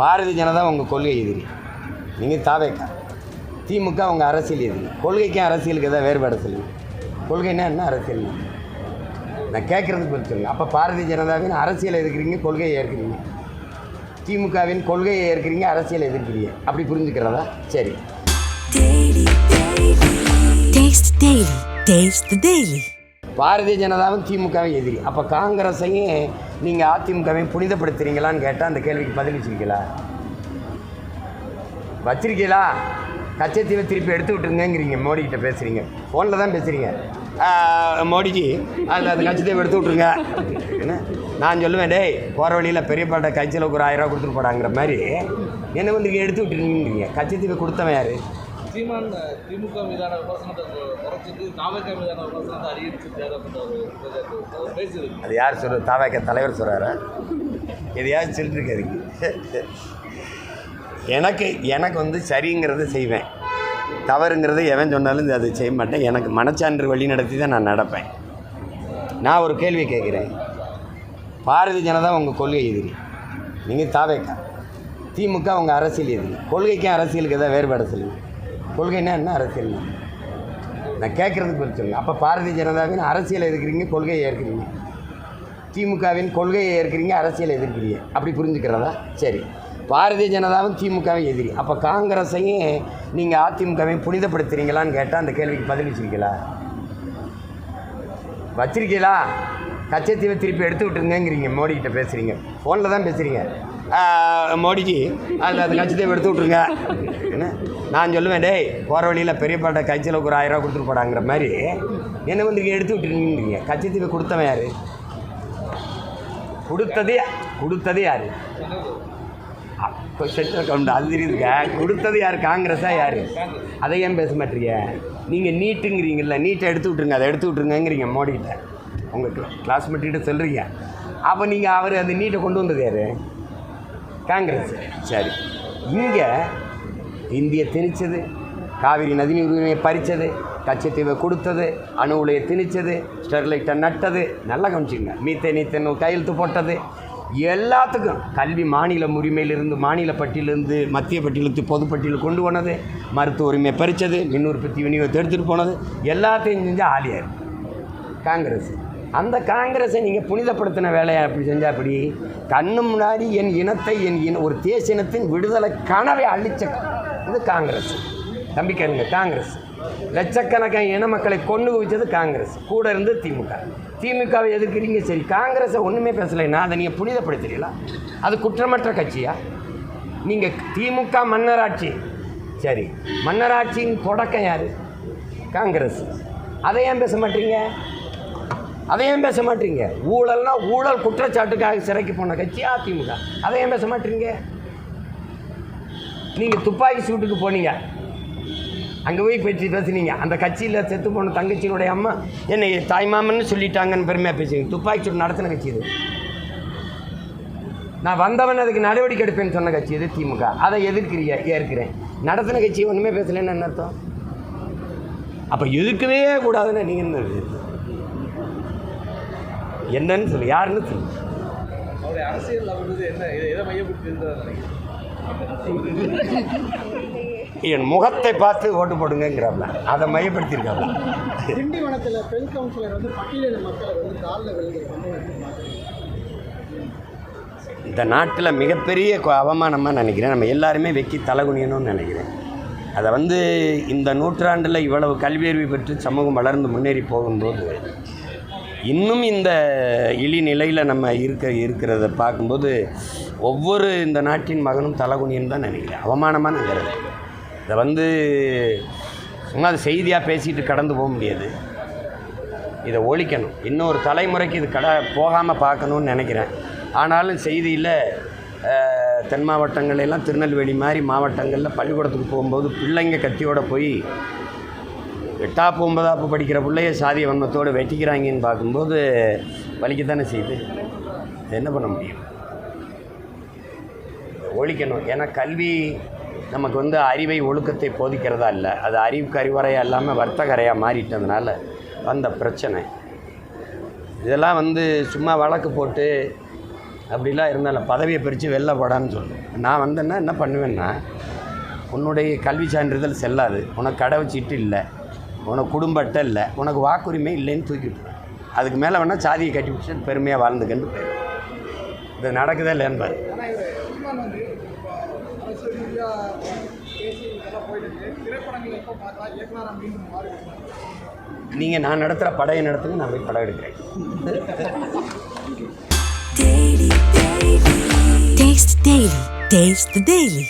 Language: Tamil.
பாரதிய ஜனதா உங்கள் கொள்கை எதிரி. நீங்கள் தாவேக்கா. திமுக உங்கள் அரசியல் எதிரி. கொள்கைக்கும் அரசியலுக்கு எதாவது வேறுபாடு சொல்லுங்க. கொள்கைன்னா என்ன? அரசியல் நான் கேட்குறதுக்கு பதில் சொல்லுங்க. அப்போ பாரதிய ஜனதாவின் அரசியல் எதிர்க்கிறீங்க கொள்கையை ஏற்கிறீங்க. திமுகவின் கொள்கையை ஏற்கிறீங்க அரசியல் எதிர்க்கிறீங்க. அப்படி புரிஞ்சுக்கிறதா? சரி. Daily, பாரதிய ஜனதாவும் திமுகவும் எதிரி. அப்போ காங்கிரஸையும் நீங்கள் அதிமுகவையும் புனிதப்படுத்துறீங்களான்னு கேட்டால் அந்த கேள்விக்கு பதில் வச்சிருக்கீங்களா? வச்சிருக்கீங்களா? கச்சத்தீவை திருப்பி எடுத்து விட்டுருங்கிறீங்க மோடி கிட்ட பேசுகிறீங்க ஃபோனில் தான் பேசுகிறீங்க மோடிஜி அதில் அந்த கச்சத்தீவை எடுத்து விட்ருங்க என்ன? நான் சொல்லுவேன் டேய் போகிற வழியில் பெரியப்பட்ட கைச்சலுக்கு ஒரு ஆயிரம் ரூபா கொடுத்துட்டு போடாங்கிற மாதிரி. என்ன வந்து எடுத்து விட்டுருங்கிறீங்க கச்சத்தீவை கொடுத்தவன் யார்? சீமான் திமுக மீதான விமர்சனத்தை குறைச்சிட்டு தாவக மீதான விமர்சனத்தை அதிகரிச்சிருக்காரு அப்படின்ற ஒரு அது யார் சொல்ற தாவேக்கா தலைவர் சொல்கிறாரா எதையாவது சொல்லிருக்காரு. எனக்கு எனக்கு வந்து சரிங்கிறத செய்வேன். தவறுங்கிறத எவன் சொன்னாலும் அதை செய்ய மாட்டேன். எனக்கு மனச்சான்று வழி நடத்தி தான் நான் நடப்பேன். நான் ஒரு கேள்வி கேட்குறேன். பாரதிய ஜனதா உங்கள் கொள்கை எதிரி. நீங்கள் தாவேக்கா. திமுக உங்கள் அரசியல் எதிரி. கொள்கைக்கும் அரசியலுக்கு எதாவது வேறுபாடு சொல்லுங்கள் கொள்கைன்னா என்ன அரசியல் நான் கேட்குறதுக்கு பதில் சொல்லுங்க. அப்போ பாரதிய ஜனதாவின் அரசியல் எதிர்க்கிறீங்க கொள்கையை ஏற்கிறீங்க. திமுகவின் கொள்கையை ஏற்கிறீங்க அரசியல் எதிர்க்கிறீங்க. அப்படி புரிஞ்சுக்கிறதா? சரி. பாரதிய ஜனதாவும் திமுகவும் எதிரி. அப்போ காங்கிரஸையும் நீங்கள் அதிமுகவையும் புனிதப்படுத்துறீங்களான்னு கேட்டால் அந்த கேள்விக்கு பதில் வச்சிருக்கீங்களா? வச்சிருக்கீங்களா? கச்சத்தீவை திருப்பி எடுத்து விட்டுருங்கிறீங்க மோடி பேசுகிறீங்க ஃபோனில் தான் பேசுகிறீங்க மோடிஜி அதில் அந்த கச்சத்தீவை எடுத்து விட்ருங்க அப்படின்னு நான் சொல்லுவேன் டேய் போகிற வழியில் பெரியப்பாட்ட கட்சியில் ஒரு ஆயிரம் ரூபா கொடுத்துட்டு போடாங்கிற மாதிரி என்ன வந்து இங்கே எடுத்து விட்டுருங்கீங்க கச்சத்தீவை கொடுத்தவன் யார்? கொடுத்ததே கொடுத்ததே யார்? செட்டில் கவுண்ட் அது தெரியுதுங்க. கொடுத்தது யார்? காங்கிரஸா யார்? அதை ஏன் பேச மாட்டீங்க? நீங்கள் நீட்டுங்கிறீங்கல்ல நீட்டை எடுத்து விட்ருங்க அதை எடுத்து விட்ருங்கங்கிறீங்க மோடிக்கிட்ட உங்கள் கிளா கிளாஸ்மேட்டிகிட்ட சொல்கிறீங்க அப்போ நீங்கள் அவர் அந்த நீட்டை கொண்டு வந்தது யார்? காங்கிரஸ். சரி. இங்கே இந்திய திணிச்சது. காவிரி நதிநீர் உரிமையை பறித்தது கச்சத்தீவை கொடுத்தது. அணு உலையை திணிச்சது. ஸ்டெர்லைட்டை நட்டது. நல்லா கவனிச்சிங்க மீத்தே நீத்தன் கையெழுத்து போட்டது. எல்லாத்துக்கும் கல்வி மாநில உரிமையிலிருந்து மாநில பட்டியலிருந்து மத்திய பட்டியலுக்கு பொதுப்பட்டியல் கொண்டு போனது. மருத்துவ உரிமையை பறித்தது மின் உற்பத்தி விநியோகத்தை எடுத்துகிட்டு போனது. எல்லாத்தையும் செஞ்சால் ஆலியார் காங்கிரஸ். அந்த காங்கிரஸை நீங்கள் புனிதப்படுத்தின வேலையை அப்படி செஞ்சால் அப்படி கண்ணு முன்னாடி என் இனத்தை என் இன ஒரு தேசிய இனத்தின் விடுதலை கனவை அழிச்ச இது காங்கிரஸ். தம்பி கேளுங்க காங்கிரஸ். லட்சக்கணக்கான இன மக்களை கொண்டு குவிச்சது காங்கிரஸ். கூட இருந்து திமுக. திமுகவை எதிர்க்கிறீங்க சரி காங்கிரஸை ஒன்றுமே பேசலைன்னா அதை நீங்கள் புனிதப்படுத்துறீங்களா? அது குற்றமற்ற கட்சியா? நீங்கள் திமுக மன்னராட்சி. சரி மன்னராட்சியின் தொடக்கம் யார்? காங்கிரஸ். அதை ஏன் பேச மாட்டீங்க? அதை ஏன் பேச மாட்டீங்க? ஊழல்னா ஊழல் குற்றச்சாட்டுக்காக சிறைக்கு போன கட்சி அதிமுக அதை ஏன் பேச மாட்டீங்க? நீங்கள் துப்பாக்கி சூட்டுக்கு போனீங்க. அங்கே போய் பேச்சு பேசுனீங்க. அந்த கட்சியில் செத்து போன தங்கச்சியினுடைய அம்மா என்னை தாய்மாமன்னு சொல்லிட்டாங்கன்னு பெருமையாக பேசுவீங்க துப்பாக்கி சூடு நடத்தின கட்சி இது. நான் வந்தவன் அதுக்கு நடவடிக்கை எடுப்பேன்னு சொன்ன கட்சி இது திமுக. அதை எதிர்க்கிறிய ஏற்கிறேன். நடத்தின கட்சி ஒன்றுமே பேசலன்னு என்ன அர்த்தம்? அப்போ எதிர்க்கவே கூடாதுன்னு நீங்கள் என்ன என்னன்னு சொல்லு யாருன்னு சொல்லு. அவருடைய அரசியல் அப்படின்றது என்ன இதை எதை மையப்படுத்தி இருக்கிறதா நினைக்கிறேன். என் முகத்தை பார்த்து ஓட்டு போடுங்கிறாப்ல அதை மையப்படுத்தியிருக்காப்ல திண்டிவனத்தில் பெண் கவுன்சிலர் வந்து பட்டியலின மக்களை வந்து காலில் இந்த நாட்டில் மிகப்பெரிய அவமானமாக நினைக்கிறேன். நம்ம எல்லாருமே வெக்கி தலகுனியணும்னு நினைக்கிறேன். அதை வந்து இந்த நூற்றாண்டில் இவ்வளவு கல்வியறிவு பெற்று சமூகம் வளர்ந்து முன்னேறி போகும்போது இன்னும் இந்த இழி நிலையில் நம்ம இருக்க இருக்கிறத பார்க்கும்போது ஒவ்வொரு இந்த நாட்டின் மகனும் தலகுனியன்னு தான் நினைக்கிறேன். அவமானமாக நினைக்கிறேன் இதை வந்து சும்மா அது செய்தியாக பேசிட்டு கடந்து போக முடியாது. இதை ஒழிக்கணும். இன்னொரு தலைமுறைக்கு இது கட போகாமல் பார்க்கணும்னு நினைக்கிறேன். ஆனாலும் செய்தியில் தென் மாவட்டங்கள்ல எல்லாம் திருநெல்வேலி மாதிரி மாவட்டங்களில் பள்ளிக்கூடத்துக்கு போகும்போது பிள்ளைங்க கத்தியோட போய் எட்டாப்பு ஒன்பதாப்பு படிக்கிற பிள்ளைய சாதிய வன்மத்தோடு வெட்டிக்கிறாங்கன்னு பார்க்கும்போது வலிக்கத்தானே செய்யுது? என்ன பண்ண முடியும்? ஒழிக்கணும். ஏன்னா கல்வி நமக்கு வந்து அறிவை ஒழுக்கத்தை போதிக்கிறதா இல்லை. அது அறிவுக்கு அறிவுரையாக இல்லாமல் வர்த்தகரையாக மாறிட்டதுனால வந்த பிரச்சனை. இதெல்லாம் வந்து சும்மா வழக்கு போட்டு அப்படிலாம் இருந்தாலும் பதவியை பிரித்து வெளில போடான்னு சொல்லுவேன் நான் வந்தேன்னா என்ன பண்ணுவேன்னா உன்னுடைய கல்வி சான்றிதழ் செல்லாது. உனக்கு கடை சீட்டு இல்லை. உனக்கு குடும்பத்தை இல்லை உனக்கு வாக்குரிமை இல்லைன்னு தூக்கிட்டு அதுக்கு மேலே வேணால் சாதியை கட்டி பிடிச்சி பெருமையாக வாழ்ந்துக்கன்னு போயிடும் இது நடக்குதா இல்லைன்னு பாரு நீங்கள் நான் நடத்துகிற படையை நடத்துங்க நான் போய் படம் எடுக்கிறேன் Taste Daily. Taste the Daily.